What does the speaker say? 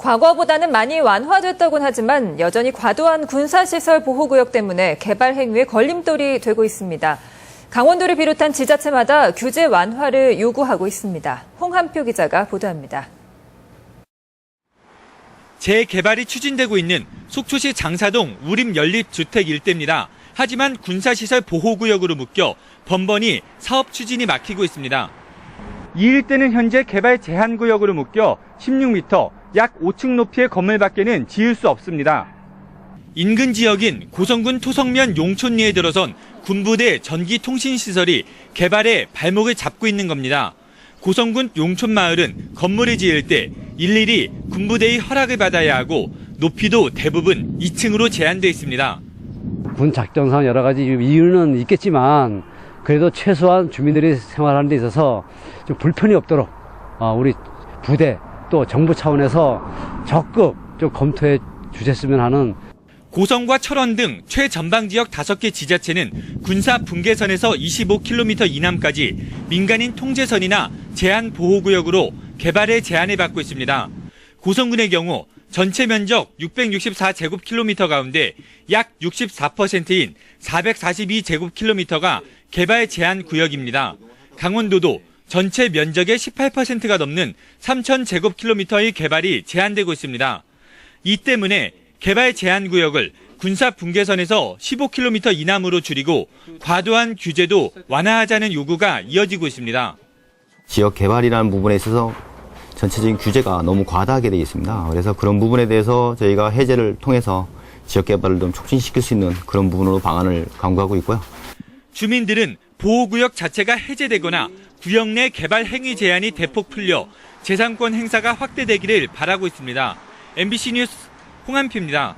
과거보다는 많이 완화됐다곤 하지만 여전히 과도한 군사시설 보호구역 때문에 개발 행위에 걸림돌이 되고 있습니다. 강원도를 비롯한 지자체마다 규제 완화를 요구하고 있습니다. 홍한표 기자가 보도합니다. 재개발이 추진되고 있는 속초시 장사동 우림 연립주택 일대입니다. 하지만 군사시설 보호구역으로 묶여 번번이 사업 추진이 막히고 있습니다. 이 일대는 현재 개발 제한구역으로 묶여 16m, 약 5층 높이의 건물 밖에는 지을 수 없습니다. 인근 지역인 고성군 토성면 용촌리에 들어선 군부대 전기통신시설이 개발에 발목을 잡고 있는 겁니다. 고성군 용촌마을은 건물을 지을 때 일일이 군부대의 허락을 받아야 하고 높이도 대부분 2층으로 제한돼 있습니다. 군 작전상 여러 가지 이유는 있겠지만 그래도 최소한 주민들이 생활하는 데 있어서 좀 불편이 없도록 어, 우리 부대 또 정부 차원에서 적극 좀 검토해 주셨으면 하는 고성과 철원 등 최전방 지역 5개 지자체는 군사 분계선에서 25km 이남까지 민간인 통제선이나 제한 보호구역으로 개발에 제한을 받고 있습니다. 고성군의 경우 전체 면적 664제곱킬로미터 가운데 약 64%인 442제곱킬로미터가 개발 제한 구역입니다. 강원도도 전체 면적의 18%가 넘는 3,000제곱킬로미터의 개발이 제한되고 있습니다. 이 때문에 개발 제한 구역을 군사 분계선에서 15km 이남으로 줄이고 과도한 규제도 완화하자는 요구가 이어지고 있습니다. 지역 개발이라는 부분에 있어서 전체적인 규제가 너무 과다하게 되어 있습니다. 그래서 그런 부분에 대해서 저희가 해제를 통해서 지역 개발을 좀 촉진시킬 수 있는 그런 부분으로 방안을 강구하고 있고요. 주민들은 보호구역 자체가 해제되거나 구역 내 개발 행위 제한이 대폭 풀려 재산권 행사가 확대되기를 바라고 있습니다. MBC 뉴스 홍한표입니다.